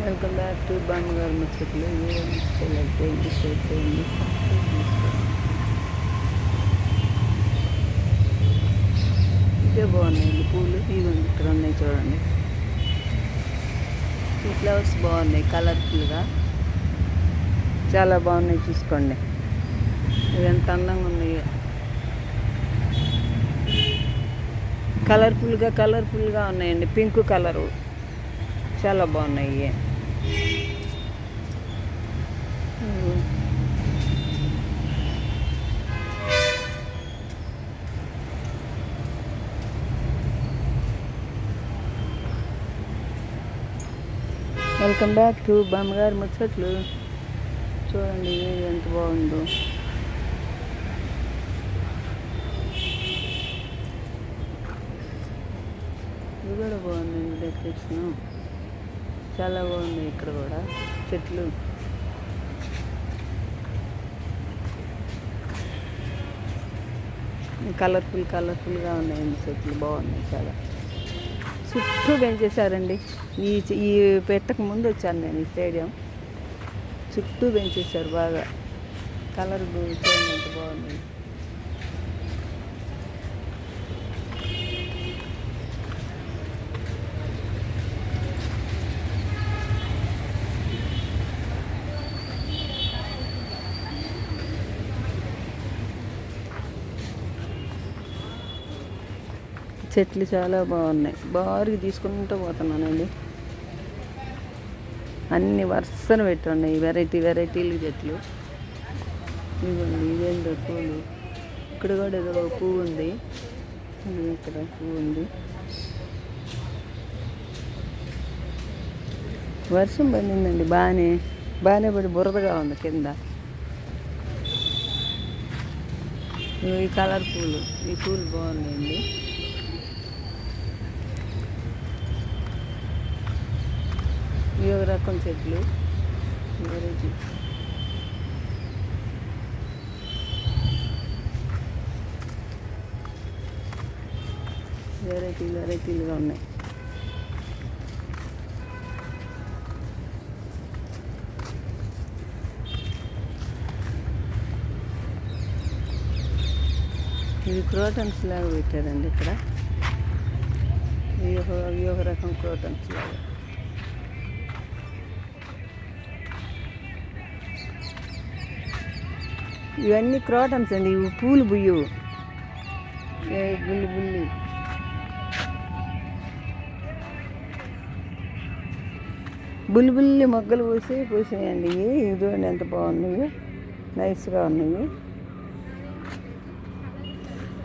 Welcome back to బామ్మగారు ముచ్చట్లు like చేయండి షేర్ చేయండి ఇదే బాగున్నాయి పూలు ఇవి ఇక్కడ ఉన్నాయి చూడండి ఈ ఫ్లవర్స్ బాగున్నాయి కలర్ఫుల్గా చాలా బాగున్నాయి చూసుకోండి. ఇవి ఎంత అందంగా ఉన్నాయో కలర్ఫుల్గా కలర్ఫుల్గా ఉన్నాయండి. పింక్ కలరు చాలా బాగున్నాయి ఇవి. వెల్కమ్ బ్యాక్ టు బామ్మగారు ముచ్చట్లు చూడండి ఇది ఎంత బాగుందో ఇది కూడా బాగుందండి డెకరేషన్ చాలా బాగుంది ఇక్కడ కూడా చెట్లు. కలర్ఫుల్ కలర్ఫుల్గా ఉన్నాయండి చెట్లు. బాగున్నాయి చాలా. చుట్టూ పెంచేశారండి ఈ ఈ పెట్టక ముందు వచ్చాను నేను ఈ స్టేడియం. చుట్టూ పెంచేశారు బాగా? కలర్ చూడండి బాగుంది. చెట్లు చాలా బాగున్నాయి. బారుగా తీసుకుంటూ పోతున్నానండి. అన్ని వరుసను పెట్టున్నాయి వెరైటీ వెరైటీలు చెట్లు. ఇవ్వండి ఇదేంటో పూలు. ఇక్కడ కూడా ఏదో పువ్వు ఉంది. ఇక్కడ పువ్వు ఉంది. వర్షం పడిందండి బాగానే బాగానే పడి బురదగా ఉంది కింద. ఈ కలర్ పూలు. ఈ పూలు బాగున్నాయండి. ఇవి రకం చెట్లు. వెరైటీ వెరైటీ వెరైటీలుగా ఉన్నాయి. ఇవి క్రోటన్స్ లాగా పెట్టారండి ఇక్కడ. ఇవి ఇవి ఒక రకం క్రోటన్స్ లాగా. ఇవన్నీ క్రోటన్స్ అండి ఇవి పూలు బుయ్యు. ఏ బుల్లి బుల్లి. బుల్లి బుల్లి మొగ్గలు పూసి పూసినాయండి ఇవి ఇవి చూడండి ఎంత బాగున్నాయి. నైస్గా ఉన్నాయి.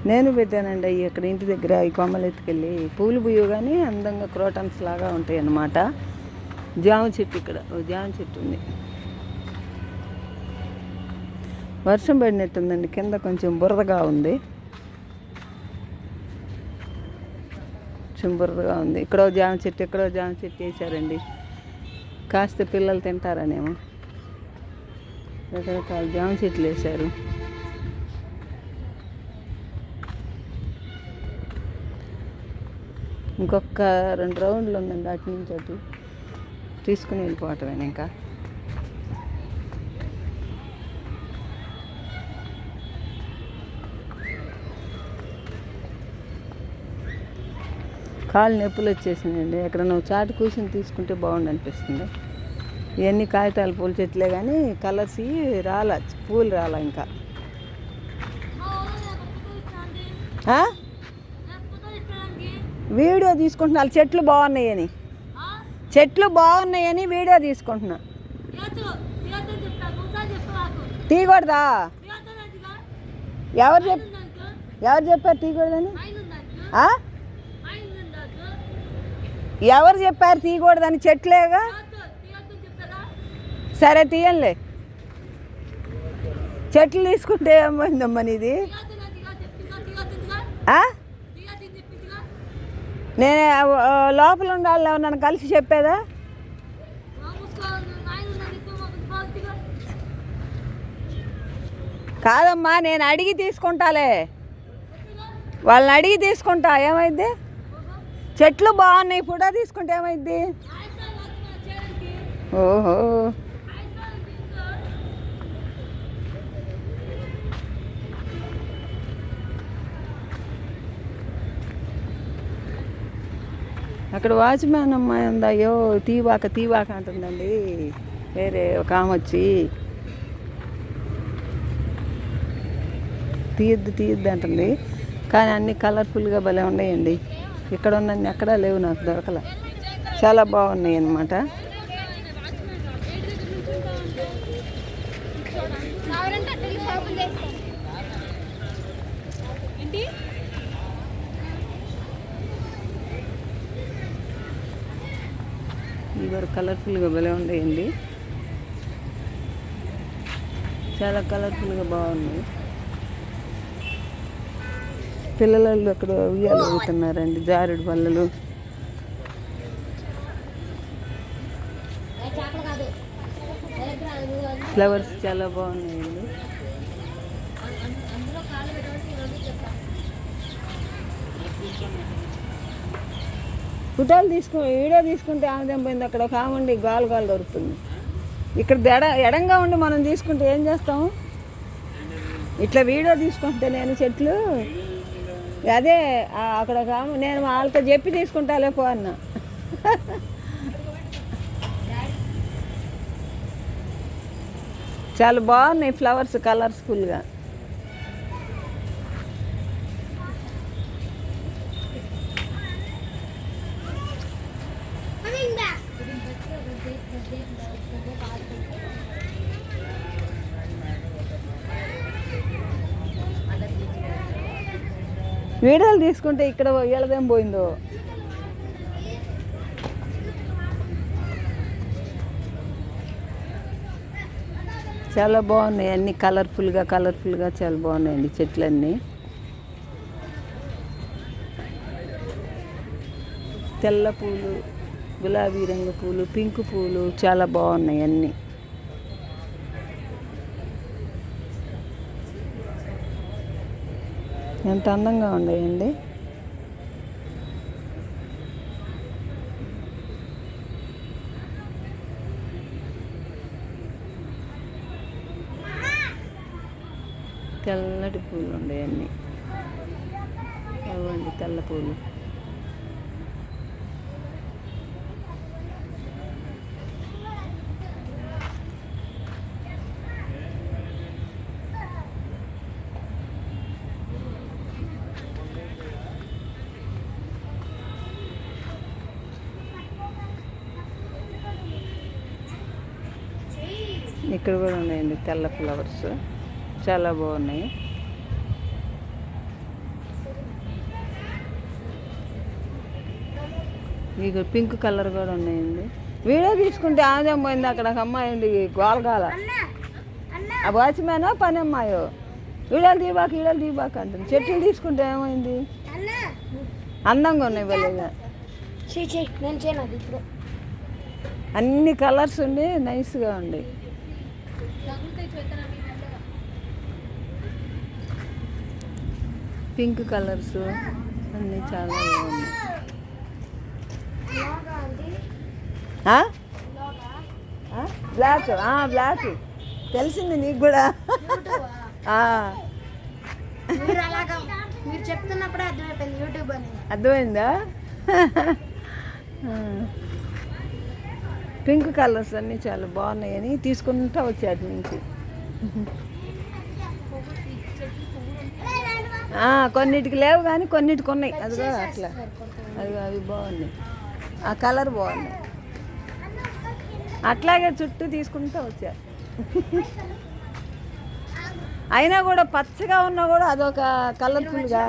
నేను పెట్టానండి అవి ఇక్కడ ఇంటి దగ్గర ఈ కొమ్మలు ఎత్తుకెళ్ళి. పూలు బుయ్యు కానీ అందంగా క్రోటన్స్ లాగా ఉంటాయి అన్నమాట జామ చెట్టు ఇక్కడ ఓ జామ చెట్టు ఉంది. వర్షం పడినట్టుందండి. కింద కొంచెం బురదగా ఉంది. కొంచెం బురదగా ఉంది. ఇక్కడో జామ చెట్టు ఇక్కడో జామ చెట్టు వేసారండి కాస్త పిల్లలు తింటారనేమో. రకరకాల జామ చెట్లు వేశారు. ఇంకొక రెండు రౌండ్లు ఉందండి అటు నుంచి అటు. తీసుకుని వెళ్ళిపోవటమేనా ఇంకా? కాళ్ళు నొప్పులు వచ్చేసిందండి ఎక్కడ నువ్వు చాటు కూర్చొని తీసుకుంటే బాగుండు అనిపిస్తుంది. ఇవన్నీ కాగితాలు పూల చెట్లే కానీ కలర్స్ రాల రాలా పూలు రాలా ఇంకా. వీడియో తీసుకుంటున్నా. చెట్లు బాగున్నాయని. చెట్లు బాగున్నాయని వీడియో తీసుకుంటున్నా. తీయకూడదా? ఎవరు చెప్ ఎవరు చెప్పారు తీయకూడదని? ఆ? ఎవరు చెప్పారు తీయకూడదని? చెట్లేగా? సరే తీయంలే. చెట్లు తీసుకుంటే ఏమైందమ్మా నీది? నేను లోపల ఉండాలి నన్ను కలిసి చెప్పేదా? కాదమ్మా నేను అడిగి తీసుకుంటాలే. వాళ్ళని అడిగి తీసుకుంటా. ఏమైంది? చెట్లు బాగున్నాయి ఫోటో తీసుకుంటే ఏమైంది ఓహో. అక్కడ వాచ్మ్యాన్ అమ్మాయి ఉంది? అయ్యో తీవాక తీవాక అంటుందండి. వేరే ఒక ఆమె వచ్చి తీయద్దు తీయద్దు అంటుంది. కానీ అన్ని కలర్ఫుల్గా భలే ఉన్నాయండి. ఇక్కడ ఉన్నన్ని ఎక్కడా లేవు నాకు దొరకల. చాలా బాగున్నాయి అన్నమాట. ఇవరు కలర్ఫుల్గా భలే ఉన్నాయండి. చాలా కలర్ఫుల్గా బాగున్నాయి. పిల్లలు అక్కడ ఉయ్యాలు ఊగుతున్నారండి జారుడు బల్లలు. ఫ్లవర్స్ చాలా బాగున్నాయండి. అందులో ఫోటోలు తీసుకో వీడియో తీసుకుంటే ఆనందం పోయింది అక్కడ ఒక ఆమె ఉండి గాలు గాలు దొరుకుతుంది. ఇక్కడ ఎడ ఎడంగా ఉండి మనం తీసుకుంటే ఏం చేస్తాం ఇట్లా వీడియో తీసుకుంటే నేను చెట్లు అదే అక్కడ ఒక నేను వాళ్ళతో చెప్పి తీసుకుంటాలే పో అన్న. చాలా బాగున్నాయి ఫ్లవర్స్ కలర్స్ఫుల్గా వీడియోలు తీసుకుంటే ఇక్కడ వీళ్ళదేం పోయిందో? చాలా బాగున్నాయి అన్ని కలర్ఫుల్గా కలర్ఫుల్గా చాలా బాగున్నాయండి చెట్లన్నీ. తెల్ల పూలు గులాబీ రంగు పూలు పింక్ పూలు చాలా బాగున్నాయి అన్నీ. ఎంత అందంగా ఉన్నాయండి తెల్లటి పూలు ఉండేవన్నీ అవ్వండి తెల్ల పూలు. తెల్ల ఫ్లవర్స్. చాలా బాగున్నాయి. మీకు పింక్ కలర్ కూడా ఉన్నాయండి. వీడియో తీసుకుంటే ఆదాం పోయింది అక్కడ ఒక అమ్మాయి ఉంది గోలగాల. ఆ వాచ్మ్యానో పని అమ్మాయో? వీడియోలు తీబాక వీడియోలు తీబాక అంటుంది. చెట్లు తీసుకుంటే ఏమైంది? అందంగా ఉన్నాయి ఇప్పుడు. అన్ని కలర్స్ ఉండి నైస్గా ఉండి పింక్ కలర్స్ అన్నీ చాలా? Black black. తెలిసింది నీకు కూడా. మీరు చెప్తున్నప్పుడే అర్థమైపోయింది యూట్యూబ్ అని. అర్థమైందా. పింక్ కలర్స్ అన్నీ చాలా బాగున్నాయని తీసుకుంటా వచ్చి అటు నుంచి. కొన్నిటికి లేవు కానీ కొన్నిటికి ఉన్నాయి. అదిగో అట్లా. అది అవి బాగున్నాయి. ఆ కలర్ బాగున్నాయి. అట్లాగే చుట్టూ తీసుకుంటూ వచ్చారు. అయినా కూడా పచ్చగా ఉన్నా కూడా అదొక కలర్ఫుల్గా.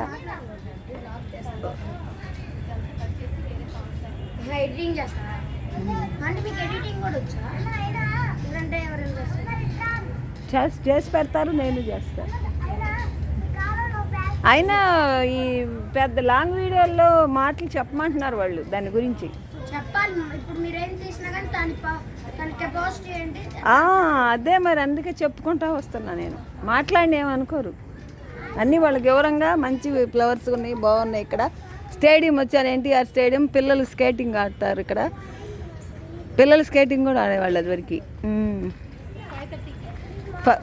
ఎడిటింగ్ చేస్తారా? అంటే మీకు ఎడిటింగ్ కూడా వచ్చా? ఎవరైనా చేసి చేసి పెడతారు నేను చేస్తాను. అయినా ఈ పెద్ద లాంగ్ వీడియోల్లో మాటలు చెప్పమంటున్నారు వాళ్ళు దాని గురించి. చెప్పాలి ఇప్పుడు మీరేం తీసినా కానీ దాని ప- దాని కెపాసిటీ ఏంటి? ఆ, అదే మరి అందుకే చెప్పుకుంటా వస్తున్నా నేను. మాట్లాడిన ఏమనుకోరు అన్నీ వాళ్ళకి వివరంగా మంచి ఫ్లవర్స్ ఉన్నాయి బాగున్నాయి ఇక్కడ. స్టేడియం వచ్చారు ఎన్టీఆర్ స్టేడియం పిల్లలు స్కేటింగ్ ఆడతారు ఇక్కడ. పిల్లలు స్కేటింగ్ కూడా ఆడేవాళ్ళు అది వరకు. మ్మ్. ఫ-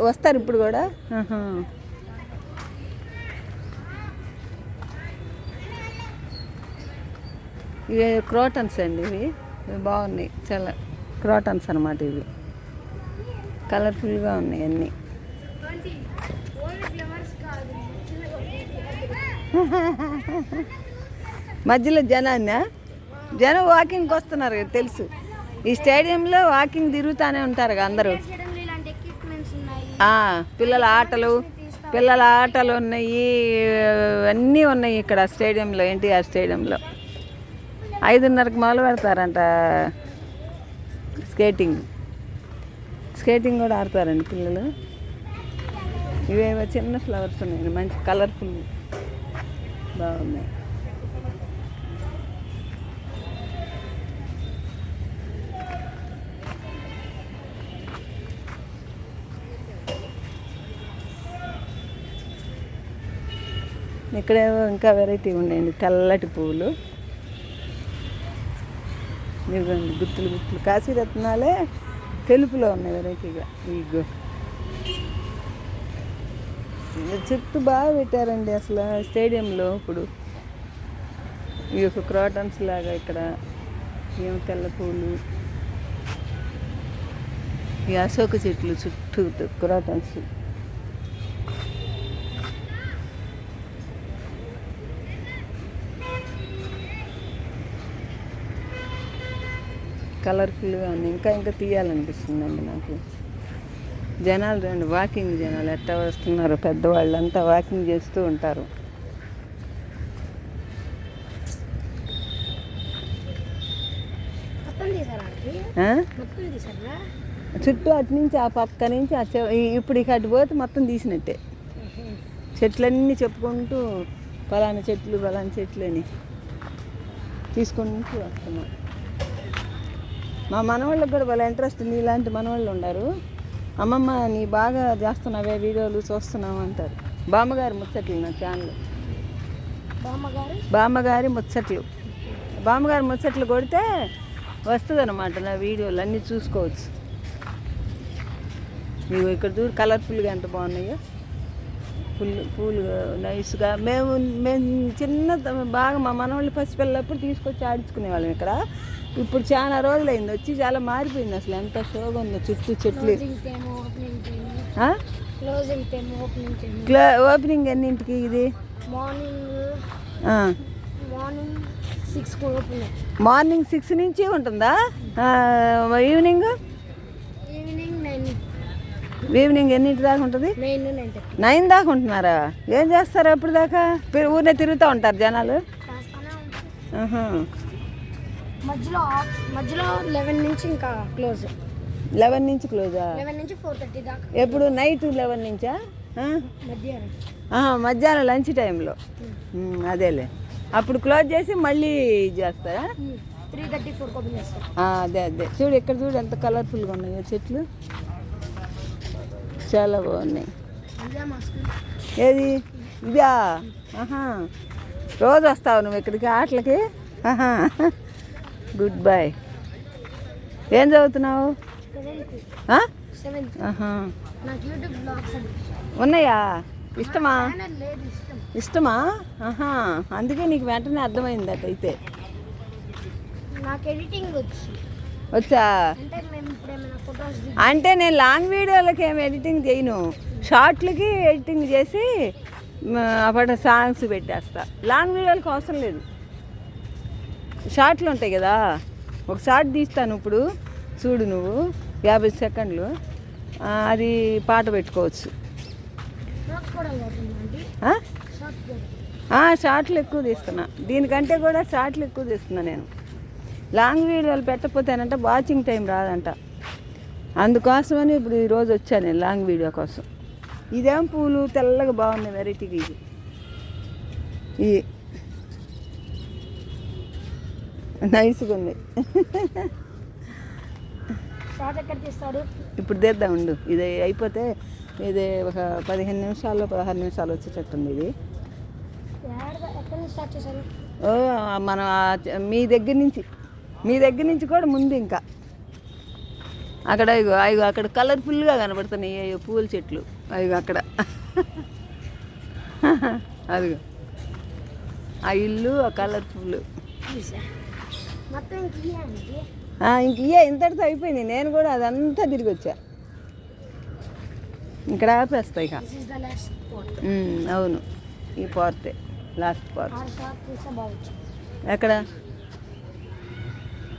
వస్తారు ఇప్పుడు కూడా. ఇవి క్రోటన్స్ అండి ఇవి. ఇవి బాగున్నాయి చాలా క్రోటన్స్ అనమాట ఇవి. కలర్ఫుల్గా ఉన్నాయి అన్నీ. మధ్యలో జనాన్న జనం వాకింగ్కి వస్తున్నారు కదా తెలుసు. ఈ స్టేడియంలో వాకింగ్ తిరుగుతూనే ఉంటారు కదా అందరూ చేయడంలో ఇలాంటి ఎక్విప్మెంట్స్ ఉన్నాయి ఆ, పిల్లల ఆటలు పిల్లల ఆటలు ఉన్నాయి. అన్నీ ఉన్నాయి ఇక్కడ స్టేడియంలో ఎన్టీఆర్ స్టేడియంలో. ఐదున్నరకు మొదలు పెడతారంట స్కేటింగ్. స్కేటింగ్ కూడా ఆడతారండి పిల్లలు. ఇవేవో చిన్న ఫ్లవర్స్ ఉన్నాయి మంచి కలర్ఫుల్ బాగున్నాయి. ఇక్కడేమో ఇంకా వెరైటీ ఉన్నాయండి. తెల్లటి పువ్వులు ఇవ్వండి గుత్తులు గుత్తులు. కాశీ రత్నాలే తెలుపులో ఉన్నాయి వెరైటీగా. ఇగో. చెట్టు బాగా పెట్టారండి అసలు స్టేడియంలో ఇప్పుడు. ఈ యొక్క క్రాటన్స్ లాగా ఇక్కడ ఏం తెల్ల పూలు. ఈ అశోక చెట్లు చుట్టూ క్రాటన్స్. కలర్ఫుల్గా ఉంది. ఇంకా ఇంకా తీయాలనిపిస్తుందండి నాకు. జనాలు రండి వాకింగ్ జనాలు ఎట్టా వస్తున్నారు పెద్దవాళ్ళంతా వాకింగ్ చేస్తూ ఉంటారు. చుట్టూ అటు నుంచి ఆ పక్క నుంచి ఆ ఇప్పుడు ఇక అటు పోతే మొత్తం తీసినట్టే. చెట్లన్నీ చెప్పుకుంటూ పలానా చెట్లు పలానా చెట్లు అని తీసుకుంటూ వస్తున్నాం. మా మనవాళ్ళకి కూడా వాళ్ళ ఇంట్రెస్ట్ నీలాంటి మనవాళ్ళు ఉన్నారు అమ్మమ్మ నీ బాగా చేస్తున్నావే వీడియోలు చూస్తున్నావు అంటారు. బామ్మగారి ముచ్చట్లు నా ఛానల్ బామ్మగారు? బామ్మగారి ముచ్చట్లు. బామ్మగారి ముచ్చట్లు కొడితే వస్తుంది అనమాట నా వీడియోలు అన్నీ చూసుకోవచ్చు. ನೀವು ఇక్కడ చూడు కలర్ఫుల్గా ఎంత బాగున్నాయో. ఫుల్ పూలు నైస్గా మేము మేము చిన్న బాగా మా మనవాళ్ళు పసిపిల్లప్పుడు తీసుకొచ్చి ఆడించుకునేవాళ్ళం ఇక్కడ. ఇప్పుడు చాలా రోజులైంది వచ్చి చాలా మారిపోయింది అసలు. ఎంత షోగా ఉందో చుట్టూ చెట్లు. ఓపెనింగ్ క్లో ఎన్నింటికి ఇది? మార్నింగ్ సిక్స్ నుంచి ఉంటుందా? ఈవినింగ్ ఈవినింగ్ నైన్ ఈవినింగ్ ఎన్నింటి దాకా ఉంటుంది? నైన్. దాకా ఉంటున్నారా? ఏం చేస్తారు అప్పుడు దాకా? ఊరినే తిరుగుతూ ఉంటారు జనాలు. మధ్యలో మధ్యలో లెవెన్ నుంచి ఇంకా క్లోజ్ లెవెన్ నుంచి క్లోజా లెవెన్ నుంచి ఫోర్ థర్టీ దాకా. ఎప్పుడు? నైట్ లెవెన్ నుంచా? మధ్యాహ్నం. మధ్యాహ్నం లంచ్ టైంలో ఉమ్, అదేలే. అప్పుడు క్లోజ్ చేసి మళ్ళీ చేస్తారా? త్రీ థర్టీ ఫోర్ ఓపెన్ అదే అదే. చూడు ఇక్కడ చూడు ఎంత కలర్ఫుల్గా ఉన్నాయో చెట్లు. చాలా బాగున్నాయి. ఏది? ఇదా? ఆహా. రోజు వస్తావు నువ్వు ఇక్కడికి ఆటలకి? ఆహా. గుడ్ బాయ్ ఏం చదువుతున్నావు? ఉన్నాయా? ఇష్టమా? ఇష్టమా? అందుకే నీకు వెంటనే అర్థమైంది అటైతే వచ్చు. అంటే నేను లాంగ్ వీడియోలకి ఏం ఎడిటింగ్ చేయను. షార్ట్లకి ఎడిటింగ్ చేసి మ, అప్పటి సాంగ్స్ పెట్టేస్తా. లాంగ్ వీడియోలకి అవసరం లేదు. షార్ట్లు ఉంటాయి కదా. ఒక షార్ట్ తీస్తాను ఇప్పుడు. చూడు నువ్వు. యాభై సెకండ్లు. అది పాట పెట్టుకోవచ్చు. షార్ట్లు ఎక్కువ తీస్తున్నా. దీనికంటే కూడా షార్ట్లు ఎక్కువ తీస్తున్నా నేను. లాంగ్ వీడియోలు పెట్టకపోతేనంట వాచింగ్ టైం రాదంట. అందుకోసమని ఇప్పుడు ఈరోజు వచ్చాను నేను లాంగ్ వీడియో కోసం. ఇదేం పూలు? తెల్లగా బాగున్నాయి వెరైటీగా ఇది నైస్గా ఉంది ఇప్పుడు తీద్దాం ఉండు. ఇది అయిపోతే ఇది ఒక పదిహేను నిమిషాల్లో పదహారు నిమిషాలు వచ్చేటట్టుంది ఇది. మనం మీ దగ్గర నుంచి. మీ దగ్గర నుంచి కూడా ముందు ఇంకా. అక్కడ ఇగో అయ్యో అక్కడ కలర్ఫుల్గా కనబడుతున్నాయి అయ్యో పూల చెట్లు. అయ్యో అక్కడ. అదిగో. ఆ ఇల్లు ఆ కలర్ఫుల్ ఇంక ఇయ్యే ఇంతటితో అయిపోయింది. నేను కూడా అదంతా తిరిగి వచ్చా. ఇక్కడ ఆపేస్తాయి ఇక. అవును. ఈ పార్టే లాస్ట్ పార్ట్ ఎక్కడ?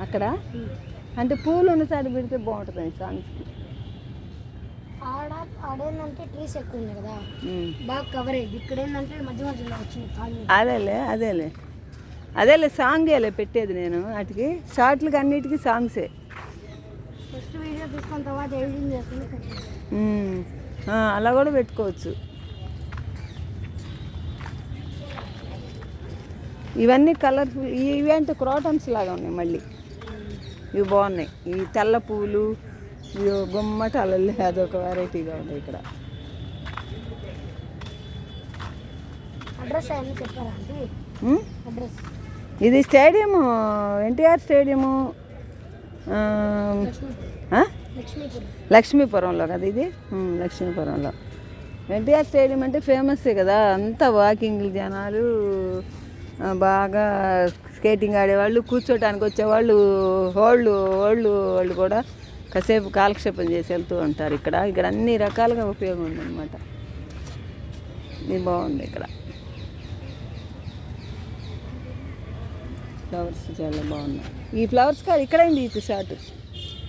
అక్కడ? అంటే పూలు ఉన్న సైడ్ పెడితే బాగుంటుంది సాంగ్స్కి ఆడ ఆడేందంటే ట్రీస్ ఎక్కువ ఉన్నాయి కదా. బాగా కవర్ అయ్యింది ఇక్కడ ఏంటంటే మధ్య మధ్యలో వచ్చింది. ఖాళీ అదేలే. అదేలే అదేలే సాంగేలే పెట్టేది నేను వాటికి. షార్ట్లకి అన్నిటికీ సాంగ్సే అలా కూడా పెట్టుకోవచ్చు. ఇవన్నీ కలర్ఫుల్ ఇవి అంటే క్రోటన్స్ లాగా ఉన్నాయి మళ్ళీ. ఇవి బాగున్నాయి. ఈ తెల్ల పువ్వులు ఇవి గుమ్మట అలల్లి అదొక వెరైటీగా ఉంది ఇక్కడ. అడ్రస్? అడ్రస్ ఇది స్టేడియము ఎన్టీఆర్ స్టేడియము ఆ, లక్ష్మీపురంలో కదా ఇది? లక్ష్మీపురంలో. ఎన్టీఆర్ స్టేడియం అంటే ఫేమస్సే కదా అంతా వాకింగ్ జనాలు బాగా స్కేటింగ్ ఆడేవాళ్ళు కూర్చోటానికి వచ్చేవాళ్ళు హోళ్ళు హోళ్ళు వాళ్ళు కూడా కాసేపు కాలక్షేపం చేసి వెళ్తూ ఉంటారు ఇక్కడ. ఇక్కడ అన్ని రకాలుగా ఉపయోగం ఉందన్నమాట. ఇది బాగుంది ఇక్కడ. ఫ్లవర్స్ చాలా బాగున్నాయి. ఈ ఫ్లవర్స్ కాదు ఇక్కడైంది ఇది షార్ట్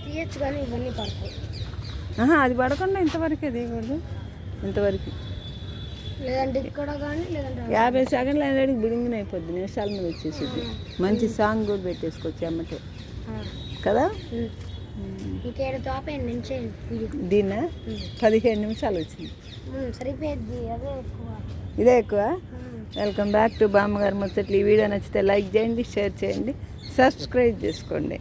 తీయచ్చు కానీ ఇవన్నీ పడతాయి. ఆహా, అది పడకుండా ఇంతవరకే దిగకూడదు ఇంతవరకు. లేదంటే ఇక్కడ కానీ లేదంటే యాభై సెకండ్లు అయినాడికి బిడింగిన అయిపోద్ది. నిమిషాల మీద వచ్చేసింది మంచి సాంగ్ కూడా పెట్టేసుకోవచ్చు అమ్మటే. కదా. ఇంకేడు తాపేయండి వీడియో దీన్న? పదిహేను నిమిషాలు వచ్చింది. సరిపోయేది అదే ఎక్కువ. ఇదే ఎక్కువ. వెల్కమ్ బ్యాక్ టు బామ్మగారు ముచ్చట్లు. ఈ వీడియో నచ్చితే లైక్ చేయండి షేర్ చేయండి సబ్స్క్రైబ్ చేసుకోండి.